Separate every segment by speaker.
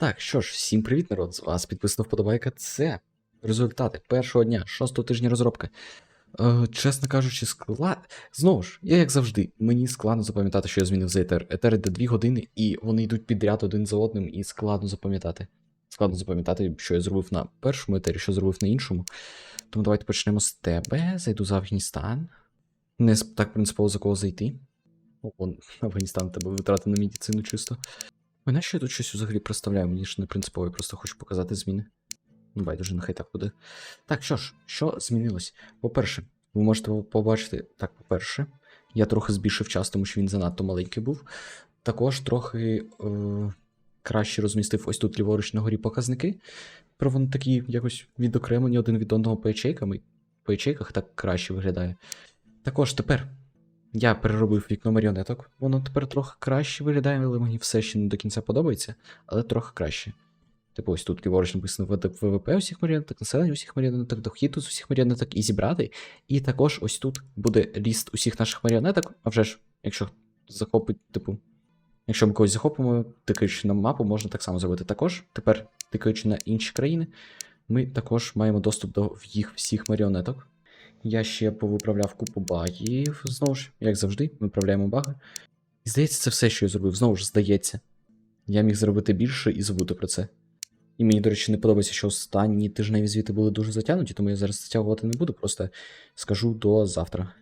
Speaker 1: Так, що ж, всім привіт, народ! З вас підписано вподобайка. Це результати першого дня, шостого тижня розробки. Е, чесно кажучи, склад. Знову ж, я як завжди, мені складно запам'ятати, що я змінив за етер. Етер йде 2 години, і вони йдуть підряд один за одним, і складно запам'ятати. Складно запам'ятати, що я зробив на першому етері, що зробив на іншому. Тому давайте почнемо з тебе. Зайду за Афганістан. Не так принципово за кого зайти. О, Афганістан тебе витрати на медицину чисто. Ой, нащо я тут щось взагалі представляю? Мені ж не принципово, я просто хочу показати зміни. Ну, байдуже, нехай так буде. Так, що ж, що змінилось? По-перше, ви можете побачити, так, по-перше, я трохи збільшив час, тому що він занадто маленький був. Також трохи е- краще розмістив ось тут ліворуч на горі показники. Про вони такі якось відокремлені один від одного по ячейками. По ячейках так краще виглядає. Також тепер я переробив вікно маріонеток. Воно тепер трохи краще виглядає, але мені все ще не до кінця подобається, але трохи краще. Типу, ось тут ліворуч написано ВВП усіх маріонеток, населення усіх маріонеток, дохід з усіх маріонеток і зібрати. І також ось тут буде ліст усіх наших маріонеток. А вже ж, якщо захопить, типу, якщо ми когось захопимо, тикаючи на мапу, можна так само зробити. Також тепер, тикаючи на інші країни, ми також маємо доступ до їх всіх маріонеток. Я ще повиправляв купу багів. Знову ж, як завжди, виправляємо баги. І здається, це все, що я зробив. Знову ж, здається. Я міг зробити більше і забути про це. І мені, до речі, не подобається, що останні тижневі звіти були дуже затягнуті, тому я зараз затягувати не буду, просто скажу до завтра.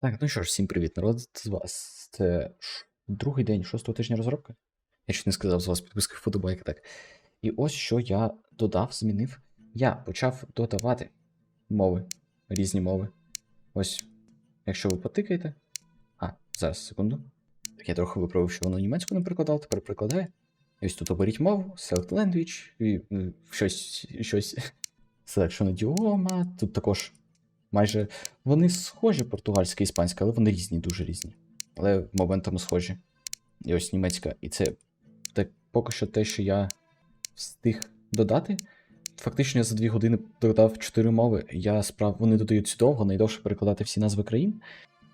Speaker 1: Так, ну що ж, всім привіт, народ. З вас. Це другий день шостого тижня розробки. Я ще не сказав з вас підписки вподобайки, так. І ось що я додав, змінив. Я почав додавати мови, різні мови. Ось, якщо ви потикаєте. А, зараз, секунду. Так я трохи виправив, що воно німецьку не перекладав, тепер перекладає. І ось тут оберіть мову, select language, і м, щось, щось. Selection ідіома. Тут також майже. Вони схожі, португальська і іспанська, але вони різні, дуже різні. Але моментами схожі. І ось німецька. І це так, поки що те, що я встиг додати. Фактично я за дві години додав чотири мови. Я справ вони додаються довго, найдовше перекладати всі назви країн.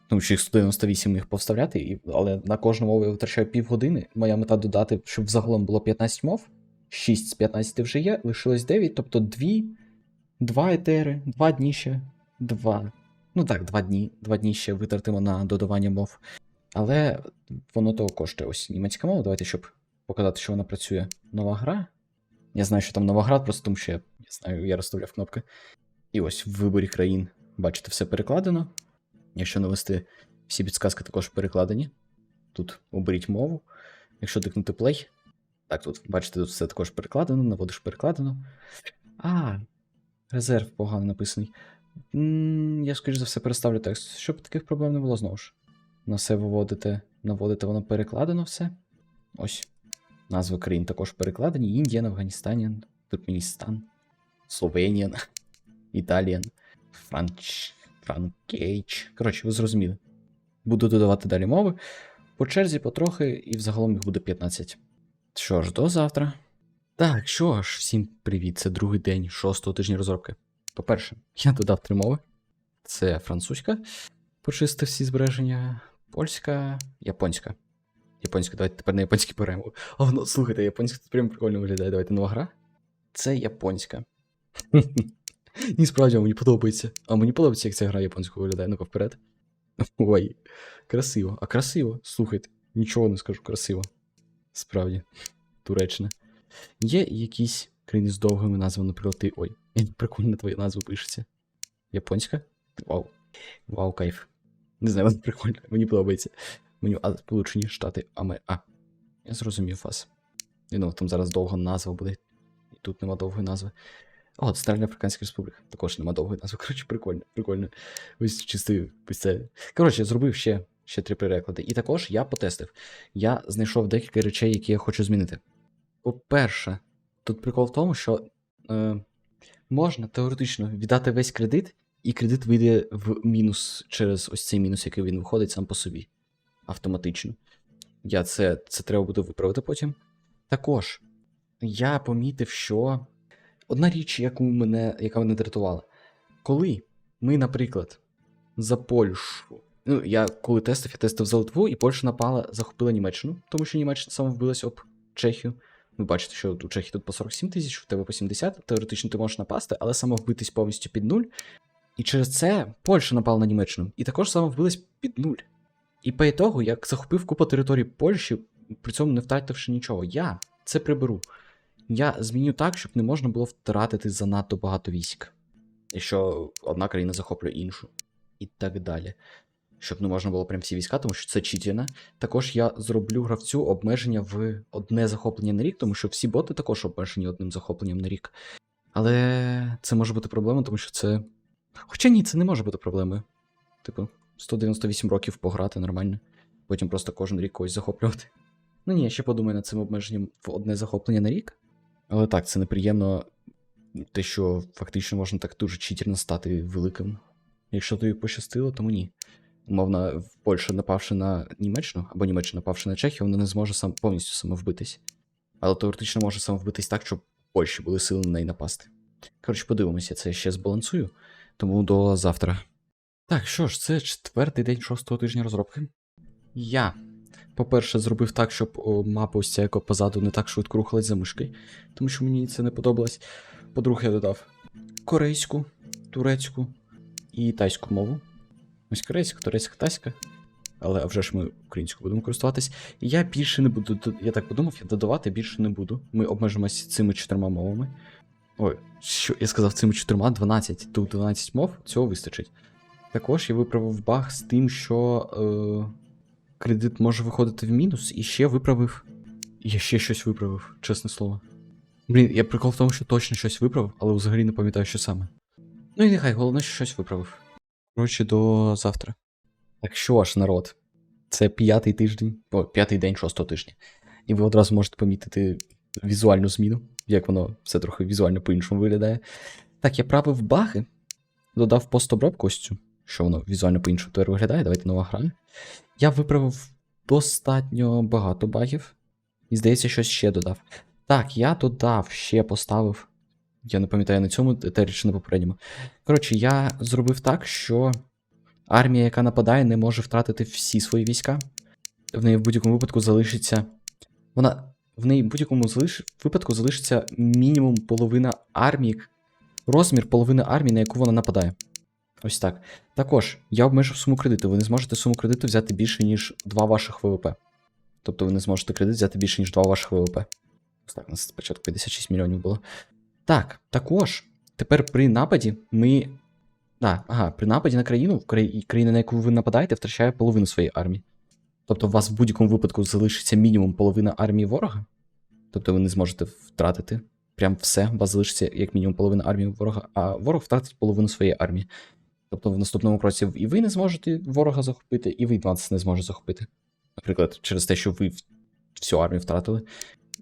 Speaker 1: Тому що їх 198 їх повставляти, і, але на кожну мову я витрачаю півгодини. Моя мета додати, щоб загалом було 15 мов. 6 з 15 вже є, лишилось 9, тобто 2, 2 етери, 2 дні ще, 2. Ну так, 2 дні. 2 дні ще витратимо на додавання мов. Але воно того коштує. Ось німецька мова. Давайте, щоб показати, що вона працює. Нова гра. Я знаю, що там нова гра, просто тому що я, я знаю, я розставляв кнопки. І ось в виборі країн, бачите, все перекладено. Якщо навести всі підсказки також перекладені. Тут оберіть мову. Якщо тикнути play. Так, тут, бачите, тут все також перекладено, наводиш перекладено. А, резерв погано написаний. я, скоріш за все, переставлю текст, щоб таких проблем не було знову ж. На все виводите, наводите, воно перекладено все. Ось. Назви країн також перекладені. Індія, Афганістаніан, Туркменістан, Словеніан, Італіан, Франч. Франкейч. Коротше, ви зрозуміли. Буду додавати далі мови. По черзі потрохи, і взагалом їх буде 15. Що ж, до завтра. Так, що ж, всім привіт. Це другий день шостого тижня розробки. По-перше, я додав три мови. Це французька. Почистив всі збереження. Польська, японська. Японська, давайте тепер на японській беремо. О, ну слухайте, японська тут прям прикольно виглядає. Давайте нова гра. Це японська. Ні, справді мені подобається. А мені подобається, як ця гра японською виглядає. Ну-ка вперед. Ой, красиво. А красиво, слухайте, нічого не скажу, красиво. Справді, Туреччина. Є якісь країни з довгими назвами, наприклад, ти. Ой, прикольно твоя назва пишеться. Японська? Вау. Вау, кайф. Не знаю, вона прикольна, мені подобається. Мені а, Сполучені Штати Амер... А, я зрозумів вас. І ну, там зараз довга назва буде. І тут нема довгої назви. О, Центральна Африканська Республіка. Також нема довгої назви. Коротше, прикольно, прикольно. Ось чисто ось це. Коротше, зробив ще, ще три переклади. І також я потестив. Я знайшов декілька речей, які я хочу змінити. По-перше, тут прикол в тому, що е, можна теоретично віддати весь кредит, і кредит вийде в мінус через ось цей мінус, який він виходить сам по собі. Автоматично. Я це, це треба буде виправити потім. Також я помітив, що одна річ, яку мене, яка мене дратувала. Коли ми, наприклад, за Польщу. Ну, я коли тестив, я тестив за Литву, і Польща напала, захопила Німеччину, тому що Німеччина саме вбилась об Чехію. Ви бачите, що у Чехії тут по 47 тисяч, в тебе по 70, теоретично ти можеш напасти, але самовбитись повністю під нуль. І через це Польща напала на Німеччину. І також самовбилась під нуль. І по ітогу, як захопив купу території Польщі, при цьому не втративши нічого, я це приберу. Я зміню так, щоб не можна було втратити занадто багато військ. Якщо одна країна захоплює іншу. І так далі. Щоб не можна було прям всі війська, тому що це читіна. Також я зроблю гравцю обмеження в одне захоплення на рік, тому що всі боти також обмежені одним захопленням на рік. Але це може бути проблема, тому що це. Хоча ні, це не може бути проблемою. Типу, 198 років пограти нормально. Потім просто кожен рік когось захоплювати. Ну ні, я ще подумаю над цим обмеженням в одне захоплення на рік. Але так, це неприємно, те, що фактично можна так дуже читерно стати великим. Якщо тобі пощастило, тому ні. Умовно, Польща, напавши на Німеччину, або Німеччина напавши на Чехію, вона не зможе сам повністю самовбитись. Але теоретично може самовбитись так, щоб Польщі були сили на неї напасти. Коротше, подивимося, це я ще збалансую. Тому до завтра. Так, що ж, це четвертий день шостого тижня розробки. Я, по-перше, зробив так, щоб о, мапа ось ця позаду не так швидко рухалась за мишки, тому що мені це не подобалось. По-друге, я додав корейську, турецьку і тайську мову. Ось корейська, турецька, тайська. Але вже ж ми українською будемо користуватись. Я більше не буду. Я так подумав, я додавати більше не буду. Ми обмежимося цими чотирма мовами. Ой, що я сказав цими чотирма, 12. Тут 12 мов, цього вистачить. Також я виправив баг з тим, що е, кредит може виходити в мінус, і ще виправив. Я ще щось виправив, чесне слово. Блін, я прикол в тому, що точно щось виправив, але взагалі не пам'ятаю, що саме. Ну і нехай, головне, що щось виправив. Коротше, до завтра. Так що ж, народ, це п'ятий тиждень, о, п'ятий день шостого тижня. І ви одразу можете помітити візуальну зміну, як воно все трохи візуально по-іншому виглядає. Так, я правив баги, додав постобробку ось цю, що воно візуально по-іншому тепер виглядає. Давайте нова гра. Я виправив достатньо багато багів. І здається, щось ще додав. Так, я додав, ще поставив. Я не пам'ятаю на цьому етері чи на попередньому. Коротше, я зробив так, що армія, яка нападає, не може втратити всі свої війська. В неї в будь-якому випадку залишиться. Вона. В неї в будь-якому залиш... випадку залишиться мінімум половина армії, розмір половини армії, на яку вона нападає. Ось так. Також я обмежив суму кредиту. Ви не зможете суму кредиту взяти більше, ніж 2 ваших ВВП. Тобто ви не зможете кредит взяти більше, ніж 2 ваших ВВП. Ось так, у нас спочатку 56 мільйонів було. Так, також тепер при нападі ми. Да, ага, при нападі на країну, країна, на яку ви нападаєте, втрачає половину своєї армії. Тобто у вас в будь-якому випадку залишиться мінімум половина армії ворога. Тобто ви не зможете втратити прям все, у вас залишиться як мінімум половина армії ворога, а ворог втратить половину своєї армії. Тобто в наступному кроці і ви не зможете ворога захопити, і ви вас не зможете захопити. Наприклад, через те, що ви всю армію втратили,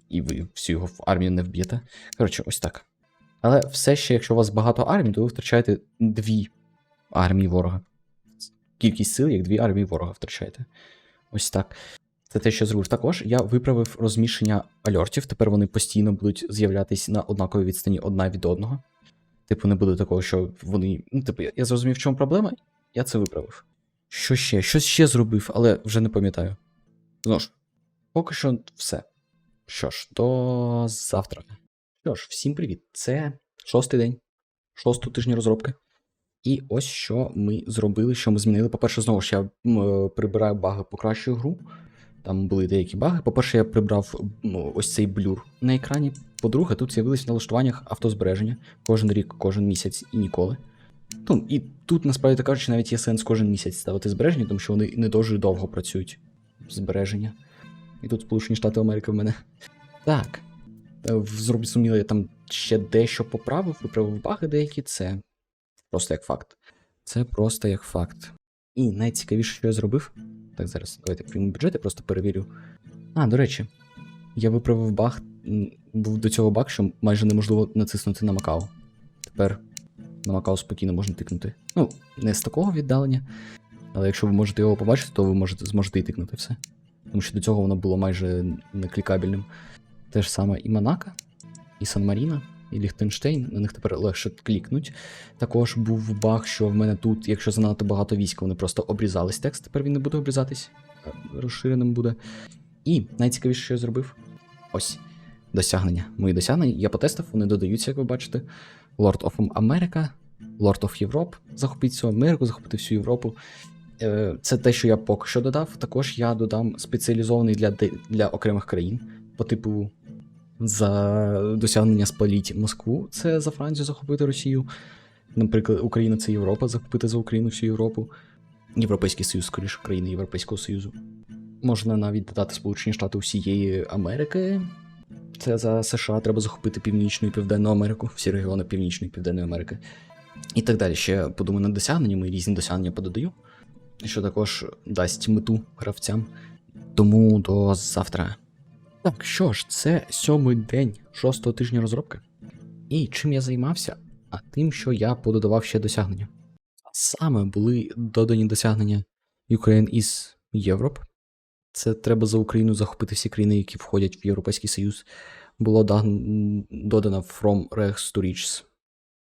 Speaker 1: і ви всю його армію не вб'єте. Коротше, ось так. Але все ще, якщо у вас багато армій, то ви втрачаєте дві армії ворога. Кількість сил, як дві армії ворога втрачаєте. Ось так. Це те, що зробив. Також я виправив розміщення альортів. Тепер вони постійно будуть з'являтись на однаковій відстані одна від одного. Типу, не буде такого, що вони. Ну, типу, я- зрозумів, в чому проблема, я це виправив. Що ще? Щось ще зробив, але вже не пам'ятаю. Знову ж, поки що все. Що ж, до завтра. Що ж, всім привіт. Це шостий день, шостого тижня розробки. І ось що ми зробили, що ми змінили. По-перше, знову ж я е, прибираю баги, покращую гру. Там були деякі баги. По-перше, я прибрав ну, ось цей блюр на екрані. По-друге, тут з'явились в налаштуваннях автозбереження кожен рік, кожен місяць і ніколи. Ну, і тут, насправді кажучи, навіть є сенс кожен місяць ставити збереження, тому що вони не дуже довго працюють. Збереження. І тут Сполучені Штати Америки в мене. Так. Е, Зрозуміло, я там ще дещо поправив, виправив баги деякі, це просто як факт. Це просто як факт. І найцікавіше, що я зробив. Так, зараз давайте прийму бюджет, я просто перевірю. А, до речі, я виправив баг. Був до цього баг, що майже неможливо натиснути на Макао. Тепер на Макао спокійно можна тикнути. Ну, не з такого віддалення, але якщо ви можете його побачити, то ви можете, зможете і тикнути все. Тому що до цього воно було майже неклікабельним. Те ж саме і Монако, і Сан-Маріно, і Ліхтенштейн, на них тепер легше клікнуть. Також був баг, що в мене тут, якщо занадто багато військ, вони просто обрізались текст, тепер він не буде обрізатись, розширеним буде. І найцікавіше, що я зробив. Ось. досягнення. Мої досягнення. Я потестив, вони додаються, як ви бачите. Lord of America, Lord of Europe. Захопити всю Америку, захопити всю Європу. Е, Це те, що я поки що додав. Також я додам спеціалізований для, для окремих країн, по типу за досягнення спаліть Москву, це за Францію захопити Росію. Наприклад, Україна це Європа, захопити за Україну всю Європу. Європейський Союз, скоріше, країни Європейського Союзу. Можна навіть додати Сполучені Штати усієї Америки. Це за США треба захопити Північну і Південну Америку, всі регіони Північної і Південної Америки. І так далі. Ще подумаю над досягненнями, різні досягнення пододаю, що також дасть мету гравцям. Тому до завтра. Так, що ж, це сьомий день шостого тижня розробки. І чим я займався? А тим, що я пододавав ще досягнення. Саме були додані досягнення Ukraine is Europe. Це треба за Україну захопити всі країни, які входять в Європейський Союз. Було додано From Rex to Riches.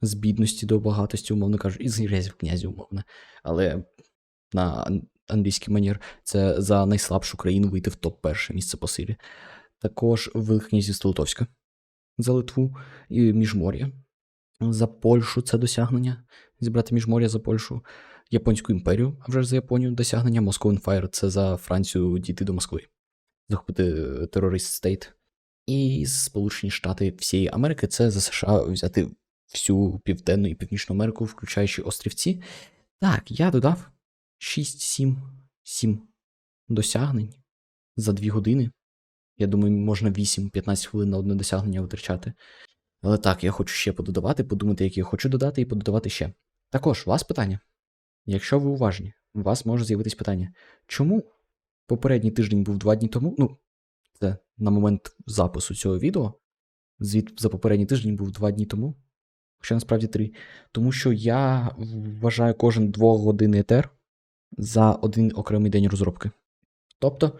Speaker 1: З бідності до багатості, умовно кажучи, із грязі в князі, умовно. Але на англійський манір це за найслабшу країну вийти в топ перше місце по силі. Також Велике князівство Литовське за Литву і Міжмор'я. За Польщу це досягнення. Зібрати Міжмор'я за Польщу, Японську імперію, а вже ж за Японію досягнення. Moscow Fire це за Францію дійти до Москви. Захопити терорист стейт. І Сполучені Штати всієї Америки це за США взяти всю Південну і Північну Америку, включаючи острівці. Так, я додав 6-7 7 досягнень за 2 години. Я думаю, можна 8-15 хвилин на одне досягнення витрачати. Але так, я хочу ще пододавати, подумати, які я хочу додати, і пододавати ще. Також, у вас питання. Якщо ви уважні, у вас може з'явитись питання, чому попередній тиждень був два дні тому? Ну, це на момент запису цього відео. Звіт за попередній тиждень був два дні тому, хоча насправді три. Тому що я вважаю кожен двогодинний етер за один окремий день розробки. Тобто,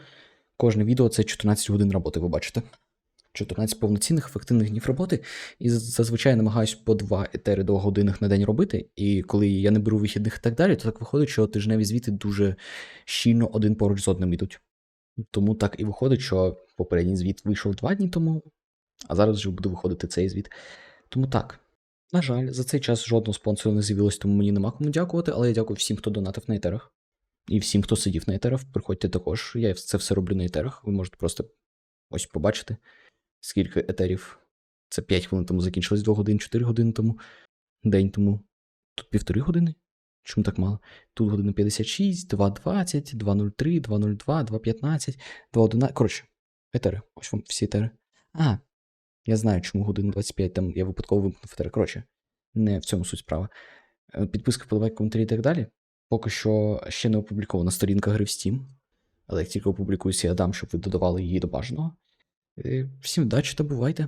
Speaker 1: кожне відео це 14 годин роботи, ви бачите. 14 повноцінних ефективних днів роботи, і зазвичай намагаюсь по два етери двогодинних на день робити. І коли я не беру вихідних і так далі, то так виходить, що тижневі звіти дуже щільно один поруч з одним ідуть. Тому так і виходить, що попередній звіт вийшов два дні тому, а зараз вже буде виходити цей звіт. Тому так. На жаль, за цей час жодного спонсора не з'явилось, тому мені нема кому дякувати, але я дякую всім, хто донатив на етерах. І всім, хто сидів на етерах, приходьте також. Я це все роблю на етерах. Ви можете просто ось побачити, скільки етерів. Це 5 хвилин тому закінчилось 2 години, 4 години тому, день тому. Тут півтори години. Чому так мало? Тут година 56, 2.20, 2.03, 2.02, 2.15, 2.11. Коротше, етери. Ось вам всі етери. А, я знаю, чому година 25, там я випадково вимкнув етери. Коротше, не в цьому суть справа. Е, Підписка, вподобайки, коментарі і так далі. Поки що ще не опублікована сторінка гри в Steam. Але як тільки опублікуюся, я дам, щоб ви додавали її до бажаного. Е, Всім удачі та бувайте!